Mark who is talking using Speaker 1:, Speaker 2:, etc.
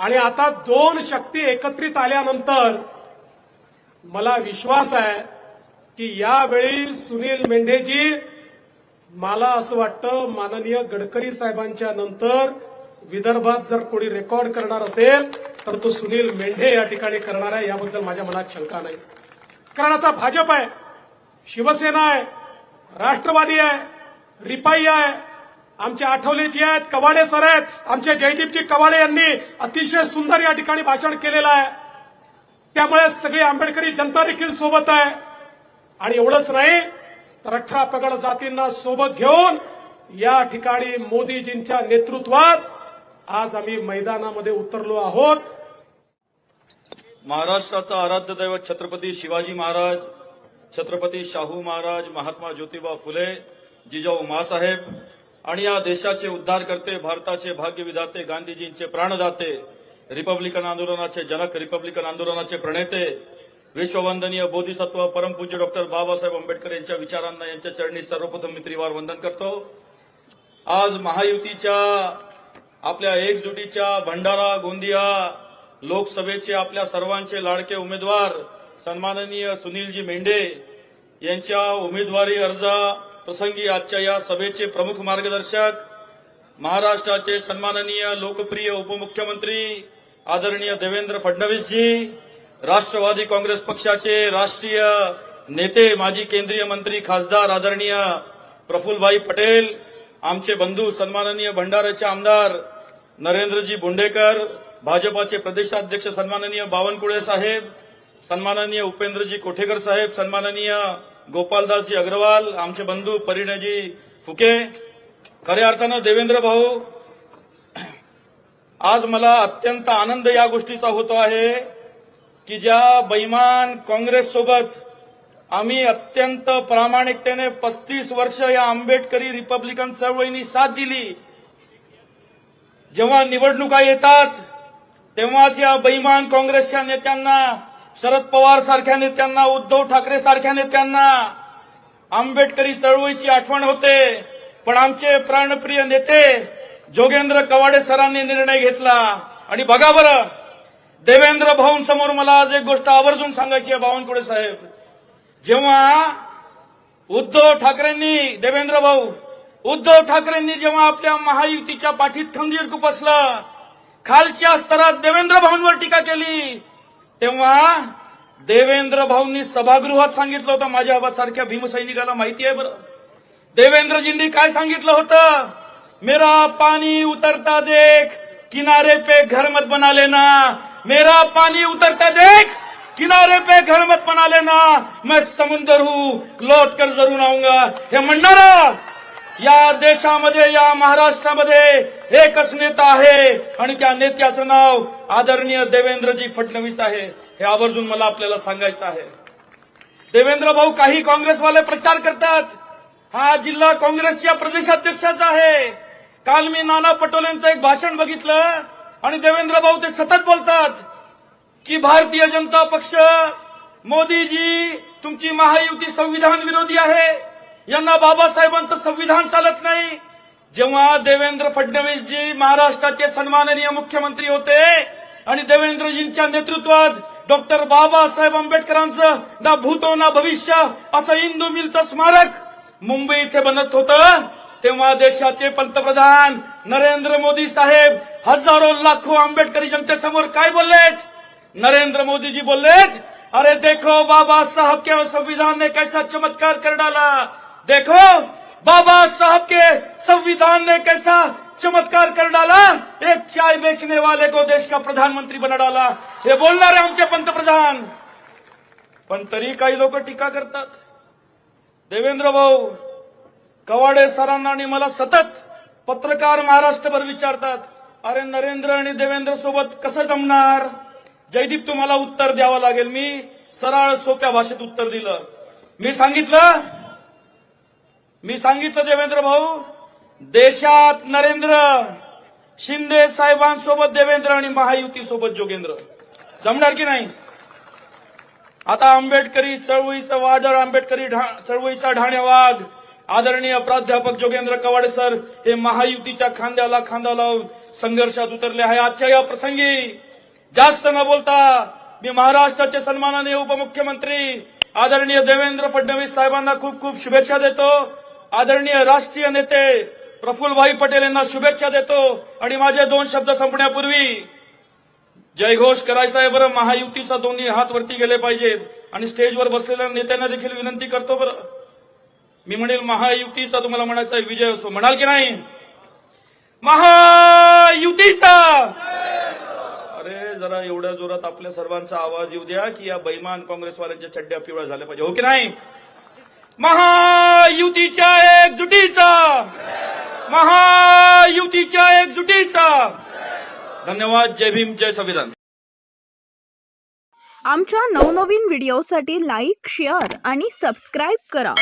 Speaker 1: आणि आता दोन शक्ती एकत्रित आल्यानंतर मला विश्वास आहे की यावेळी सुनील मेंढेजी मला असं वाटतं माननीय गडकरी साहेबांच्या नंतर विदर्भात जर कोणी रेकॉर्ड करणार असेल तर तो सुनील मेंढे या ठिकाणी करणार आहे याबद्दल माझ्या मनात शंका नाही. कारण आता भाजप आहे शिवसेना आहे राष्ट्रवादी आहे रिपाई आहे आमचे आठवलेजी आहेत कवाडे सर आहेत. आमचे जयदीपजी कवाडे यांनी अतिशय सुंदर या ठिकाणी भाषण केलेलं आहे. त्यामुळे सगळी आंबेडकरी जनता देखील सोबत आहे. आणि एवढंच नाही तर अठरा पगड जातींना सोबत घेऊन या ठिकाणी मोदीजींच्या नेतृत्वात आज आम्ही मैदानामध्ये उतरलो आहोत.
Speaker 2: महाराष्ट्राचा आराध्य दैवत छत्रपती शिवाजी महाराज छत्रपती शाहू महाराज महात्मा ज्योतिबा फुले जिजाऊ मासाहेब आणि या देशाचे उद्धारकर्ते भारताचे भाग्यविधाते गांधीजींचे प्राणदाते रिपब्लिकन आंदोलनाचे जनक रिपब्लिकन आंदोलनाचे प्रणेते विश्ववंदनीय बोधिसत्व परमपूज्य डॉक्टर बाबासाहेब आंबेडकर यांच्या विचारांना यांच्या चरणी सर्वप्रथम मी त्रिवार वंदन करतो. आज महायुतीच्या आपल्या एकजुटीच्या भंडारा गोंदिया लोकसभेचे आपल्या सर्वांचे लाडके उमेदवार सन्माननीय सुनीलजी मेंढे यांच्या उमेदवारी अर्ज प्रसंगी आजच्या या सभेचे प्रमुख मार्गदर्शक महाराष्ट्राचे सन्माननीय लोकप्रिय उपमुख्यमंत्री आदरणीय देवेंद्र फडणवीसजी राष्ट्रवादी काँग्रेस पक्षाचे राष्ट्रीय नेते माजी केंद्रीय मंत्री खासदार आदरणीय प्रफुल्लभाई पटेल आमचे बंधू सन्माननीय भंडाऱ्याचे आमदार नरेंद्रजी बोंडेकर भाजपाचे प्रदेशाध्यक्ष सन्माननीय बावनकुळे साहेब सन्माननीय उपेंद्रजी कोठेकर साहेब सन्माननीय गोपालदासजी अग्रवाल आमचे बंधू परिणयजी फुके खऱ्या अर्थानं देवेंद्र भाऊ आज मला अत्यंत आनंद या गोष्टीचा होतो आहे की ज्या बैमान काँग्रेस सोबत आम्ही अत्यंत प्रामाणिकतेने पस्तीस वर्ष या आंबेडकरी रिपब्लिकन चळवळींनी साथ दिली. जेव्हा निवडणुका येतात तेव्हाच या बैमान काँग्रेसच्या नेत्यांना शरद पवार सारख्या नेत्यांना उद्धव ठाकरे सारख्या नेत्यांना आंबेडकरी चळवळीची आठवण होते. पण आमचे प्राणप्रिय नेते जोगेंद्र कवाडे सरांनी निर्णय घेतला. आणि बघा बरं देवेंद्र भाऊंसमोर मला आज एक गोष्ट आवर्जून सांगायची आहे बावनकुळे साहेब. जेव्हा उद्धव ठाकरेंनी देवेंद्र भाऊ उद्धव ठाकरेंनी जेव्हा आपल्या महायुतीच्या पाठीत खंजीर कुपसलं खालच्या स्तरात देवेंद्र भाऊंवर टीका केली तेव्हा देवेंद्र भाऊंनी सभागृहात सांगितलं होतं माझ्या सारख्या भीमसैनिकाला माहिती आहे बरं. देवेंद्रजींनी काय सांगितलं होतं? मेरा पाणी उतरता देख किनारे पे घर मत बना लेना मेरा पाणी उतरता देख किनारे पे घर मत बना लेना मैं समुंदर हूं लौट कर जरूर आऊंगा. हे म्हणणारा या देशामध्ये या महाराष्ट्रामध्ये एकच नेता आहे. आणि त्या नेत्याचं नाव आदरणीय देवेंद्रजी फडणवीस आहे. हे आवर्जून मला आपल्याला सांगायचं आहे. देवेंद्र भाऊ काही काँग्रेसवाले प्रचार करतात. हा जिल्हा काँग्रेसच्या प्रदेशाध्यक्षाचा आहे. काल मी नाना पटोलेंचं एक भाषण बघितलं आणि देवेंद्र भाऊ ते सतत बोलतात की भारतीय जनता पक्ष मोदीजी तुमची महायुती संविधान विरोधी आहे. यांना बाबासाहेबांचं संविधान चालत नाही. जेव्हा देवेंद्र फडणवीसजी महाराष्ट्राचे सन्माननीय मुख्यमंत्री होते आणि देवेंद्रजींच्या नेतृत्वात डॉक्टर बाबासाहेब आंबेडकरांचं ना भूतो ना भविष्य असं इंदू मिलचं स्मारक मुंबई इथे बनत होतं. तेव्हा देशाचे पंतप्रधान नरेंद्र मोदी साहेब हजारो लाखो आंबेडकरी जनतेसमोर काय बोललेत? नरेंद्र मोदीजी बोललेत अरे देखो बाबा साहब के संविधान ने कैसा चमत्कार कर डाला? देखो बाबा साहब के संविधान ने कैसा चमत्कार कर डाला। एक चाय बेचने वाले को देश का प्रधानमंत्री बना डाला। हे बोलणारे आमचे पंतप्रधान। पण तरी काही लोक टीका करतात। देवेंद्र भाऊ कवाडे सरांना आणि मला सतत पत्रकार महाराष्ट्रभर विचारतात अरे नरेंद्र आणि देवेंद्र सोबत कसं जमणार? जयदीप तुम्हाला उत्तर द्यावं लागेल. मी सरळ सोप्या भाषेत उत्तर दिलं. मी सांगितलं मी सांगितलं देवेंद्र भाऊ देशात नरेंद्र शिंदे साहेबांसोबत देवेंद्र आणि महायुतीसोबत जोगेंद्र. जमणार की नाही? आता आंबेडकरी चळवळीचं वादळ आंबेडकरी ढा- चळवळीचा ढाण्यावाद आदरणीय प्राध्यापक जोगेंद्र कवाडे सर हे महायुतीच्या खांद्याला खांदा लावून संघर्षात उतरले आहे. आजच्या या प्रसंगी जास्त न बोलता मी महाराष्ट्राचे सन्माननीय उपमुख्यमंत्री आदरणीय देवेंद्र फडणवीस साहेबांना खूप खूप शुभेच्छा देतो. आदरणीय राष्ट्रीय नेते प्रफुल्लभाई पटेल यांना शुभेच्छा देतो आणि माझे दोन शब्द संपण्यापूर्वी जयघोष करायचा आहे बरं महायुतीचा दोन्ही हात वरती गेले पाहिजेत आणि स्टेजवर बसलेल्या नेत्यांना देखील विनंती करतो बरं. मी म्हणेल महायुतीचा तुम्हाला म्हणायचा विजय असो. म्हणाल की नाही? महायुतीचा! अरे जरा एवढ्या जोरात आपल्या सर्वांचा आवाज येऊ द्या की या बैमान काँग्रेसवाल्यांच्या चड्ड्या पिवळ्या झाल्या पाहिजे. हो की नाही? महायुतीच्या एकजुटीचा. महायुतीच्या एकजुटीचा. धन्यवाद जय भीम जय संविधान.
Speaker 3: आमच्या नवनवीन व्हिडिओसाठी लाईक शेअर आणि सबस्क्राईब करा.